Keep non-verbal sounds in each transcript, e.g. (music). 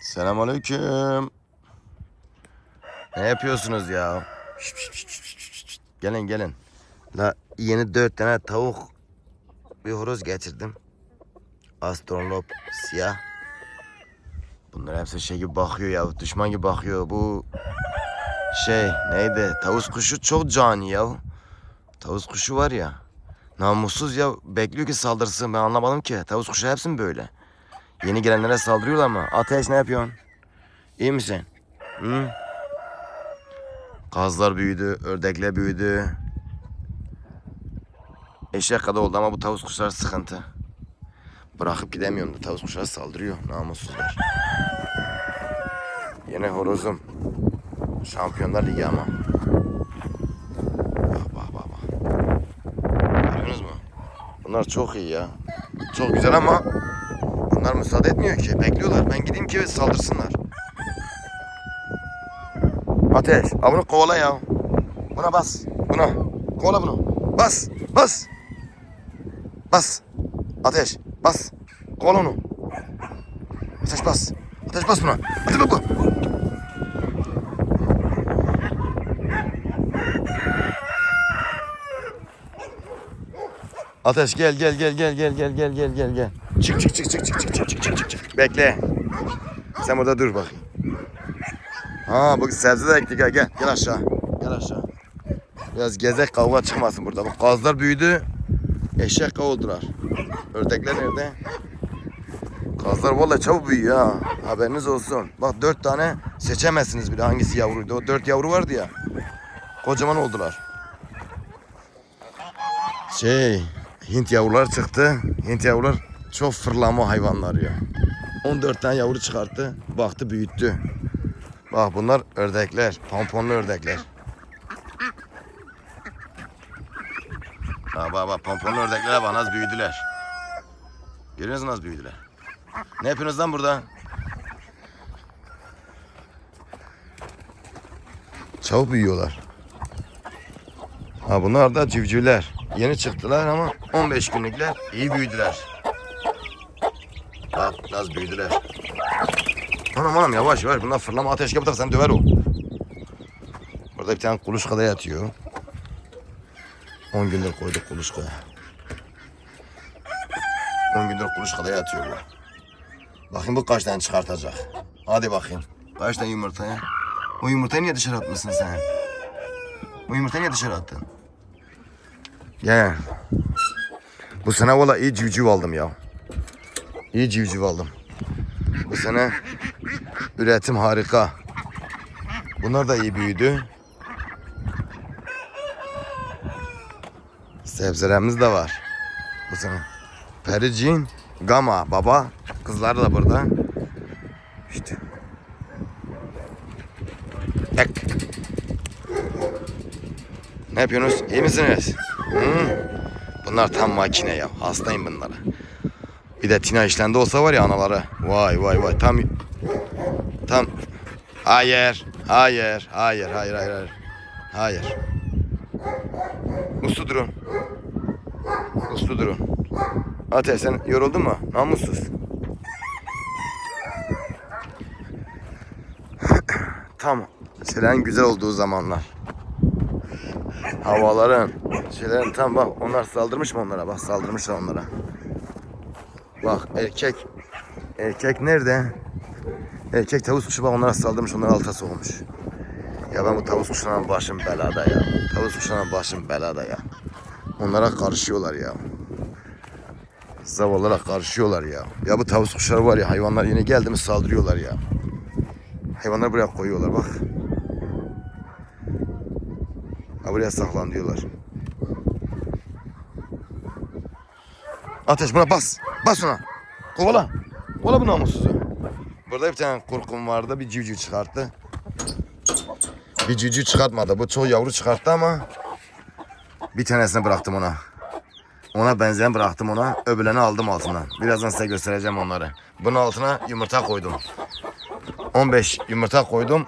Selamünaleyküm. Ne yapıyorsunuz ya? Şşt, şşt, şşt, şşt. Gelin gelin. La yeni dört tane tavuk bir horoz getirdim. Astronlop siyah. Bunlar hepsi şey gibi bakıyor ya. Düşman gibi bakıyor. Bu şey neydi? Tavus kuşu çok cani ya. Tavus kuşu var ya. Namussuz ya. Bekliyor ki saldırsın. Ben anlamadım ki. Tavus kuşu hepsi mi böyle? Yeni gelenlere saldırıyorlar ama. Ateş ne yapıyorsun? İyi misin? Hı? Kazlar büyüdü, ördekler büyüdü. Eşek kadar oldu ama bu tavus kuşları sıkıntı. Bırakıp gidemiyorum da tavus kuşları saldırıyor namussuzlar. Yine horozum. Şampiyonlar Ligi ama. Bak bak bak bak. Görüyorsunuz mu? Bunlar çok iyi ya. Çok güzel ama bunlar müsaade etmiyor ki. Bekliyorlar. Ben gideyim ki saldırsınlar. Ateş. Ha bunu kovala ya. Buna bas. Buna. Kovala bunu. Bas. Bas. Bas. Ateş. Bas. Kovala onu. Ateş bas. Ateş bas buna. Ateş bas buna. Ateş gel gel gel gel gel gel gel gel gel gel. Çık çık çık çık çık çık çık çık çık çık. Bekle. Sen burada dur bakayım. Ha bu sebze de ektik ha gel gel aşağı. Gel aşağı. Biraz gezek kavga çıkmasın burada. Bak gazlar büyüdü. Eşek kavuldular. Ördekler nerede? Kazlar vallahi çabuk büyüyor ha. Haberiniz olsun. Bak dört tane seçemezsiniz bile hangisi yavruydu. O dört yavru vardı ya. Kocaman oldular. Şey, Hint yavrular çıktı. Hint yavrular çok fırlama hayvanlar ya. 14 tane yavru çıkarttı. Baktı büyüttü. Bak bunlar ördekler. Pomponlu ördekler. Ha bak bak pomponlu ördeklere bak nasıl büyüdüler. Görüyorsunuz nasıl büyüdüler. Ne yapıyorsunuz lan burada? Çabuk büyüyorlar. Ha bunlar da civcivler. Yeni çıktılar ama 15 günlükler iyi büyüdüler. Nasıl büyüdüler. Anam anam yavaş yavaş bunlar fırlama ateş yapar sen döver o. Burada bir tane kuluçkada yatıyor. 10 gündür koyduk kuluçkaya. 10 gündür kuluçkada yatıyor bu. Bakayım bu kaç tane çıkartacak. Hadi bakayım. Kaç tane yumurtaya? O yumurtayı niye dışarı atmışsın sen? O yumurtayı niye dışarı attın? Gel. Bu sene valla iyi civciv aldım ya. İyi civciv aldım. Bu sene üretim harika. Bunlar da iyi büyüdü. Sebzelerimiz de var. Bu sene. Pericin, Gama baba. Kızlar da burada. İşte. Ek. Ne yapıyorsunuz? İyi misiniz? Hı? Bunlar tam makine ya. Hastayım bunlara. Bir de Tina işlendi olsa var ya anaları. Vay vay vay tam tam hayır hayır hayır hayır hayır hayır hayır. Uslu durun. Uslu durun. Ateş sen yoruldun mu? Namussuz. tam şeylerin güzel olduğu zamanlar. Havaların, şeylerin tam bak onlar saldırmış mı onlara? Bak saldırmışlar onlara. Bak erkek. Erkek nerede? Erkek tavus kuşu bak onlara saldırmış onları alta sokmuş. Ya ben bu tavus kuşlarına başım belada ya. Tavus kuşlarına başım belada ya. Onlara karışıyorlar ya. Zavallılara karışıyorlar ya. Ya bu tavus kuşları var ya hayvanlar yine geldi mi saldırıyorlar ya. Hayvanları buraya koyuyorlar bak. Ha buraya saklan diyorlar. Ateş buna bas. Bas ona. Kovala. Kovala bu namussuzu. Burada bir tane kurkum vardı. Bir civciv çıkarttı. Bir civciv çıkartmadı. Bu çoğu yavru çıkarttı ama bir tanesini bıraktım ona. Ona benzeyen bıraktım ona. Öbürlerini aldım altından. Birazdan size göstereceğim onları. Bunun altına yumurta koydum. 15 yumurta koydum.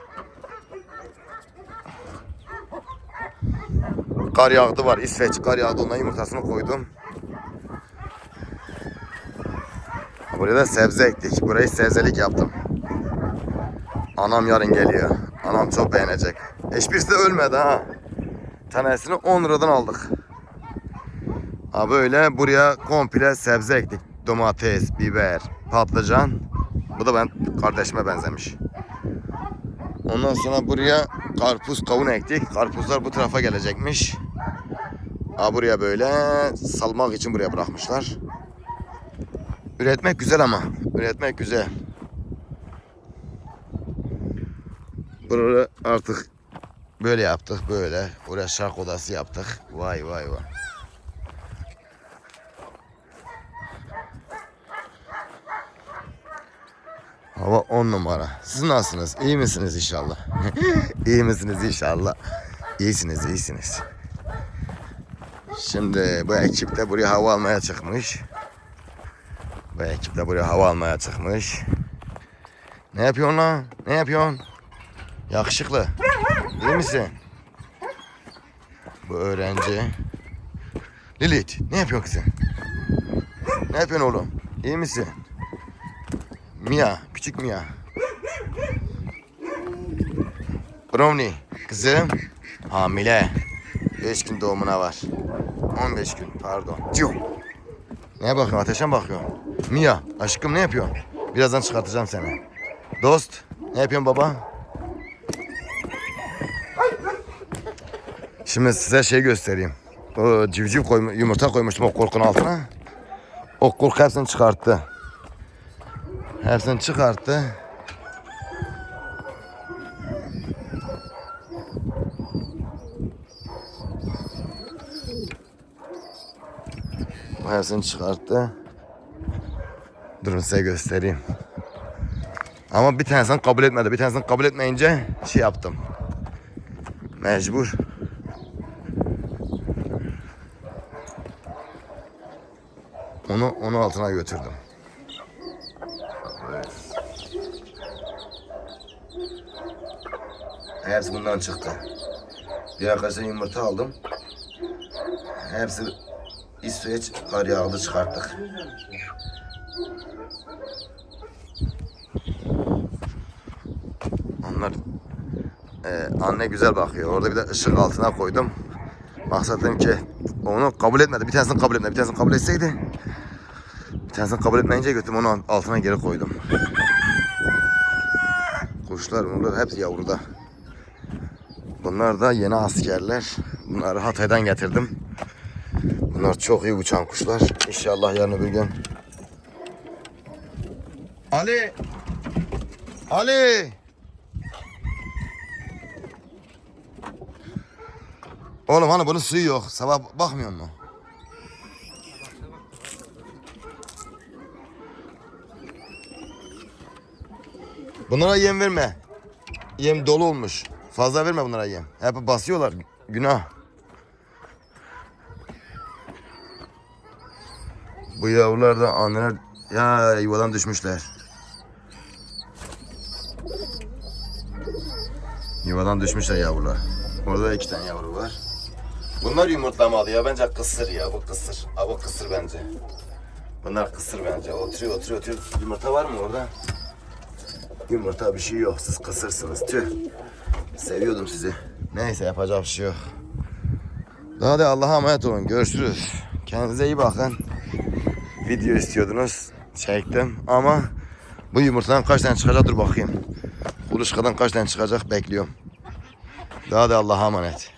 Kar yağdı var. İsveç kar yağdı. Ona yumurtasını koydum. Buraya da sebze ektik. Burayı sebzelik yaptım. Anam yarın geliyor. Anam çok beğenecek. Hiçbirisi de ölmedi ha. Tanesini 10 liradan aldık. Ha böyle buraya komple sebze ektik. Domates, biber, patlıcan. Bu da ben kardeşime benzemiş. Ondan sonra buraya karpuz, kavun ektik. Karpuzlar bu tarafa gelecekmiş. Ha buraya böyle salmak için buraya bırakmışlar. Üretmek güzel ama. Üretmek güzel. Buraları artık böyle yaptık böyle. Buraya şark odası yaptık. Vay vay vay. Hava on numara. Siz nasılsınız? İyi misiniz inşallah? (laughs) iyi misiniz inşallah? İyisiniz, iyisiniz. Şimdi bu ekip de buraya hava almaya çıkmış. Bu ekip de buraya hava almaya çıkmış. Ne yapıyorsun lan? Ne yapıyorsun? Yakışıklı. İyi misin? Bu öğrenci. Lilith, ne yapıyorsun kızım? Ne yapıyorsun oğlum? İyi misin? Mia, küçük Mia. Brownie, kızım. Hamile. 5 gün doğumuna var. 15 gün, pardon. Ciu. Neye bakıyorsun? Ateşe mi bakıyorsun? Mia, aşkım ne yapıyorsun? Birazdan çıkartacağım seni. Dost, ne yapıyorsun baba? Şimdi size şey göstereyim. O civciv koymu, yumurta koymuştum o korkunun altına. O korku hepsini çıkarttı. Hepsini çıkarttı. Hepsini çıkarttı. Durun size göstereyim. Ama bir tanesini kabul etmedi. Bir tanesini kabul etmeyince şey yaptım. Mecbur. Onu onu altına götürdüm. Evet. Hepsi bundan çıktı. Bir arkadaşlar yumurta aldım. Hepsi İsveç kar yağlı çıkarttık. Onlar e, anne güzel bakıyor. Orada bir de ışık altına koydum. Maksadım ki onu kabul etmedi. Bir tanesini kabul etmedi. Bir tanesini kabul etseydi bir tanesini kabul etmeyince götürdüm onu altına geri koydum. Kuşlar bunlar hepsi yavruda. Bunlar da yeni askerler. Bunları Hatay'dan getirdim. Bunlar çok iyi uçan kuşlar. İnşallah yarın öbür gün. Ali! Ali! Oğlum hani bunun suyu yok. Sabah bakmıyor mu? Bunlara yem verme. Yem dolu olmuş. Fazla verme bunlara yem. Hep basıyorlar. Günah. Bu yavrular da anneler ya yuvadan düşmüşler. Yuvadan düşmüşler yavrular. Orada iki tane yavru var. Bunlar yumurtlamadı ya. Bence kısır ya. Bu kısır. Ha bu kısır bence. Bunlar kısır bence. Oturuyor oturuyor oturuyor. Yumurta var mı orada? Yumurta bir şey yok. Siz kısırsınız. Tüh. Seviyordum sizi. Neyse yapacak bir şey yok. Daha da Allah'a emanet olun. Görüşürüz. Kendinize iyi bakın. Video istiyordunuz. Çektim ama bu yumurtadan kaç tane çıkacak dur bakayım. Kuluçkadan kaç tane çıkacak bekliyorum. Daha da Allah'a emanet.